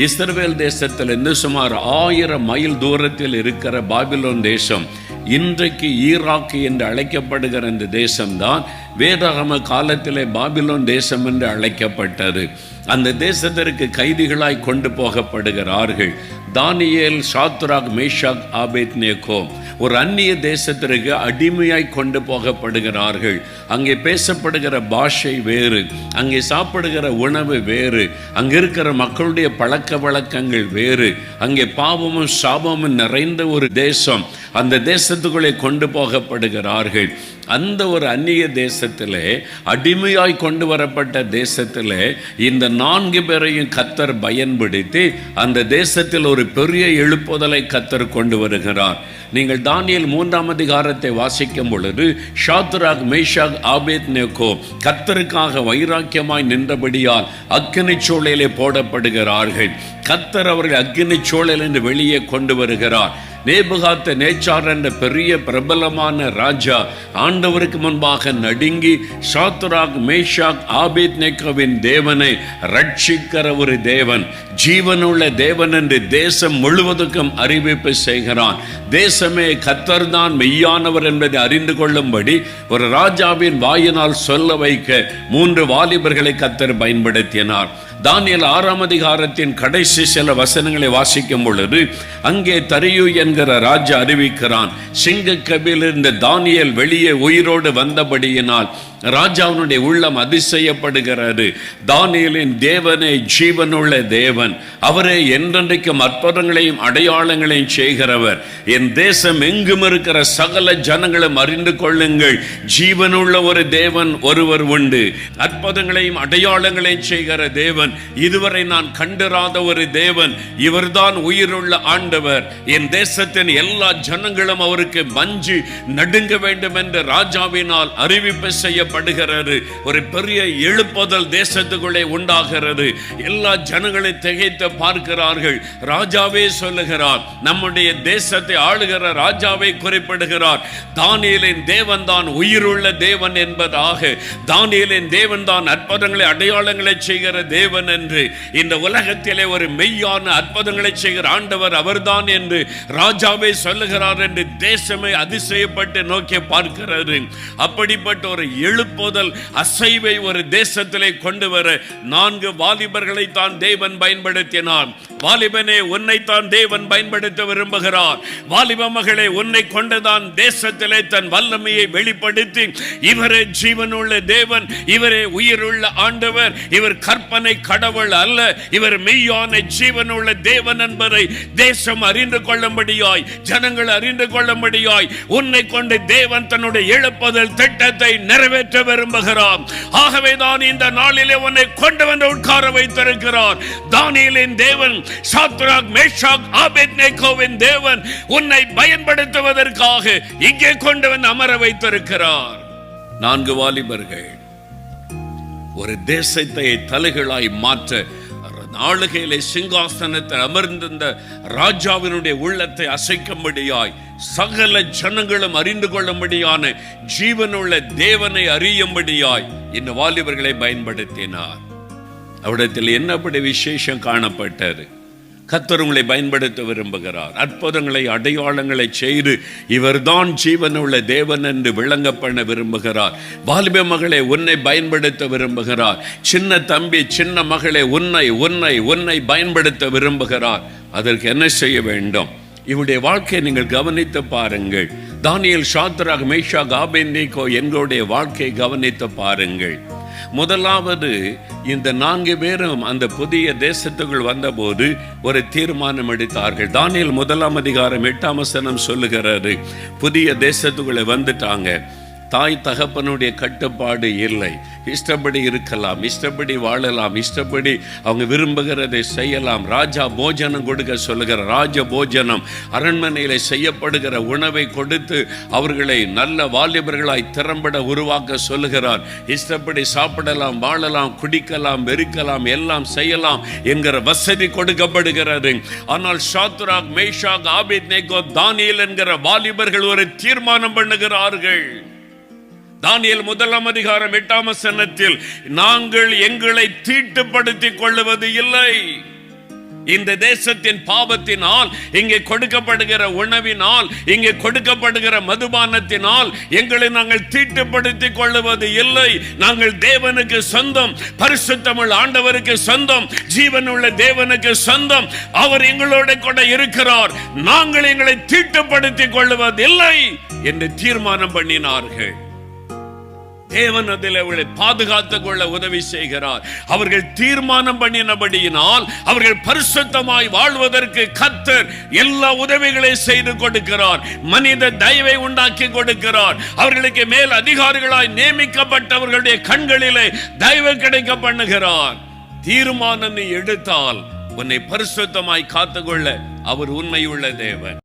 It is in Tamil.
இஸ்ரவேல் தேசத்திலிருந்து சுமார் ஆயிரம் மைல் தூரத்தில் இருக்கிற பாபிலோன் தேசம் இன்றைக்கு ஈராக்கு என்று அழைக்கப்படுகிற இந்த தேசம்தான் வேதாகம காலத்திலே பாபிலோன் தேசம் என்று அழைக்கப்பட்டது. அந்த தேசத்திற்கு கைதிகளாய் கொண்டு போகப்படுகிறார்கள். தானியேல் சாத்ராக் மேஷாக் ஆபேத் நேகோ ஒரு அந்நிய தேசத்திற்கு அடிமையாய் கொண்டு போகப்படுகிறார்கள். அங்கே பேசப்படுகிற பாஷை வேறு. அங்கே சாப்பிடுகிற உணவு வேறு. அங்கே இருக்கிற மக்களுடைய பழக்க வழக்கங்கள் வேறு. அங்கே பாவமும் சாபமும் நிறைந்த ஒரு தேசம். அந்த தேசத்துக்குள்ளே கொண்டு போகப்படுகிறார்கள். அந்த ஒரு அந்நிய தேசத்திலே அடிமையாய் கொண்டு வரப்பட்ட தேசத்திலே இந்த நான்கு பேரையும் கத்தர் பயன்படுத்தி அந்த தேசத்தில் ஒரு பெரிய எழுப்புதலை கத்தர் கொண்டு வருகிறார். நீங்கள் தானியல் மூன்றாம் அதிகாரத்தை வாசிக்கும் பொழுது ஷாத்ராக் மேஷாக் ஆபேத் நேகோ கத்தருக்காக வைராக்கியமாய் நின்றபடியால் அக்கினி சூழலே போடப்படுகிறார்கள். கத்தர் அவர்கள் அக்கினி சூழல் என்று வெளியே கொண்டு வருகிறார். நேபுகாத்த நேச்சார் என்ற பெரிய பிரபலமான ராஜா ஆண்டவருக்கு முன்பாக நடுங்கி சாத்ராக் மேஷாக் ஆபேத் நேக்கோவின் தேவனை ரட்சிக்கிற ஒரு தேவன். ஜீவனுள்ள தேவன் என்று தேசம் முழுவதுக்கும் அறிவிப்பு செய்கிறான். தேசமே கத்தர்தான் மெய்யானவர் என்பதை அறிந்து கொள்ளும்படி ஒரு ராஜாவின் வாயினால் சொல்ல வைக்க மூன்று வாலிபர்களை கத்தர் பயன்படுத்தினார். தானியல் ஆறாம் அதிகாரத்தின் கடைசி சில வசனங்களை வாசிக்கும் பொழுது அங்கே தரியு என்கிற ராஜா அறிவிக்கிறான் சிங்க கபிலிருந்து தானியல் வெளியே உயிரோடு வந்தபடியினால் ராஜாவினுடைய உள்ளம் அதிசயப்படுகிறது. தானியலின் தேவனே ஜீவனுள்ள தேவன். அவரே என்றென்றைக்கும் அற்புதங்களையும் அடையாளங்களையும் செய்கிறவர். என் தேசம் எங்கும் இருக்கிற சகல ஜனங்களும் அறிந்து கொள்ளுங்கள். ஜீவனுள்ள ஒரு தேவன் ஒருவர் உண்டு. அற்புதங்களையும் அடையாளங்களையும் செய்கிற தேவன் தேவன் இதுவரை நான் கண்டிராத ஒரு தேவன் இவர்தான் உயிருள்ள ஆண்டவர். என் தேசத்தின் எல்லா ஜனங்களும் அவருக்கு மஞ்சு நடுங்க வேண்டும் என்று ராஜாவினால் அறிவிப்பு செய்யப்படுகிறது. ஒரு பெரிய எழுப்புதல் தேசத்துக்குள்ளே உண்டாகிறது. எல்லா ஜனங்களை திகைத்து பார்க்கிறார்கள். ராஜாவே சொல்லுகிறார் நம்முடைய தேசத்தை ஆளுகிற ராஜாவை குறிப்பிடுகிறார். தானியலின் தேவன் தான் உயிருள்ள தேவன் என்பதாக. தானியலின் தேவன் தான் அற்புதங்களை அடையாளங்களை செய்கிற தேவன் தேவன் என்று. இந்த உலகத்திலே ஒரு மெய்யான அற்புதங்களை செய்கிற ஆண்டவர் அவர்தான் என்று ராஜாவே சொல்லுகிறார் என்று தேசமே அதிசயப்பட்டு நோக்கி பார்க்கிறது. அப்படிப்பட்ட ஒரு எழுப்புதல் அசைவை ஒரு தேசத்திலே கொண்டு வர நான்கு வாலிபர்களை தான் தேவன் பயன்படுத்தினார் வாலிபனே உன்னைத்தான் தேவன் பயன்படுத்த விரும்புகிறார். வாலிப மகளே உன்னை கொண்டுதான் தேசத்திலே தன் வல்லமையை வெளிப்படுத்தி. இவரே ஜீவனுள்ள தேவன் இவரே உயிருள்ள ஆண்டவர் இவர் கற்பனை கடவுள் அல்ல. இவர் மெய்யான ஜீவனுள்ள தேவன் என்பதை தேசம் அறிந்து கொள்ளும்படியாய் ஜனங்கள் அறிந்து கொள்ளும்படியாய் உன்னை கொண்டு தேவன் தன்னுடைய எழுப்புதல் திட்டத்தை நிறைவேற்ற விரும்புகிறார். ஆகவே தான் இந்த நாளிலே உன்னை கொண்டு வந்து உட்கார வைத்திருக்கிறார். தானியலின் தேவன் சாத்ராக் மேஷாக் ஆபேத்நேகோவின் தேவன் உன்னை பயன்படுத்துவதற்காக இங்கே கொண்டு வந்து அமர வைத்திருக்கிறார். நான்கு வாலிபர்கள். ஒரு தேசத்தை தலைகளாய் மாற்ற நாளுகையிலே சிங்காசனத்தில் அமர்ந்திருந்த ராஜாவினுடைய உள்ளத்தை அசைக்கும்படியாய் சகல ஜனங்களும் அறிந்து கொள்ளும்படியான ஜீவனுள்ள தேவனை அறியும்படியாய் இந்த வாலிபர்களை பயன்படுத்தினார். அவ்விடத்தில் என்னப்படி விசேஷம் காணப்பட்டது? கத்தர் உங்களை பயன்படுத்த விரும்புகிறார். அற்புதங்களை அடையாளங்களை செய்து இவர்தான் ஜீவனுள்ள தேவன் என்று விளங்க பண்ண விரும்புகிறார். வாலிப மகளை உன்னை பயன்படுத்த விரும்புகிறார். சின்ன தம்பி சின்ன மகளை உன்னை உன்னை உன்னை பயன்படுத்த விரும்புகிறார். அதற்கு என்ன செய்ய வேண்டும்? இவருடைய வாழ்க்கையை நீங்கள் கவனித்து பாருங்கள். தானியல் ஷாத்ராக் மேஷா காபெந்திகோ எங்களுடைய வாழ்க்கையை கவனித்து பாருங்கள். முதலாவது இந்த நான்கு பேரும் அந்த புதிய தேசத்துக்குள் வந்தபோது ஒரு தீர்மானம் எடுத்தார்கள். தானியல் முதலாம் அதிகாரம் எட்டாம் வசனம் சொல்லுகிறாரு புதிய தேசத்துக்குள்ளே வந்துட்டாங்க. தாய் தகப்பனுடைய கட்டுப்பாடு இல்லை. இஷ்டப்படி இருக்கலாம் இஷ்டப்படி வாழலாம் இஷ்டப்படி அவங்க விரும்புகிறதை செய்யலாம். ராஜா போஜனம் கொடுக்க சொல்லுகிற ராஜ போஜனம் அரண்மனையில் செய்யப்படுகிற உணவை கொடுத்து அவர்களை நல்ல வாலிபர்களாய் திறம்பட உருவாக்க சொல்லுகிறார். இஷ்டப்படி சாப்பிடலாம் வாழலாம் குடிக்கலாம் வெறுக்கலாம் எல்லாம் செய்யலாம் என்கிற வசதி கொடுக்கப்படுகிறது. ஆனால் Shadrach Meshach Abednego Daniel என்கிற வாலிபர்கள் ஒரு தீர்மானம் பண்ணுகிறார்கள். தானியல் முதலாம் அதிகாரம் எட்டாம் சனத்தில் நாங்கள் எங்களை தீட்டுப்படுத்திக் கொள்ளுவது இல்லை. இந்த தேசத்தின் பாவத்தினால் இங்கே கொடுக்கப்படுகிற உணவினால் இங்கே கொடுக்கப்படுகிற மதுபானத்தினால் எங்களை நாங்கள் தீட்டுப்படுத்திக் கொள்ளுவது இல்லை. நாங்கள் தேவனுக்கு சொந்தம் பரிசுத்தமிழ் ஆண்டவருக்கு சொந்தம் ஜீவனுள்ள தேவனுக்கு சொந்தம். அவர் எங்களோட கூட இருக்கிறார். நாங்கள் எங்களை தீட்டுப்படுத்திக் கொள்ளுவதில்லை என்று தீர்மானம் பண்ணினார்கள். தேவன் அதில் அவர்களை பாதுகாத்துக் கொள்ள உதவி செய்கிறார். அவர்கள் தீர்மானம் பண்ணினபடியினால் அவர்கள் பரிசுத்தமாய் வாழ்வதற்கு கத்தர் எல்லா உதவிகளை செய்து கொடுக்கிறார். மனித தயவை உண்டாக்கி கொடுக்கிறார். அவர்களுக்கு மேல் அதிகாரிகளாய் நியமிக்கப்பட்டவர்களுடைய கண்களிலே தயவு கிடைக்க பண்ணுகிறார். தீர்மானம் எடுத்தால் உன்னை பரிசுத்தமாய் காத்துக்கொள்ள அவர் உண்மையுள்ள தேவன்.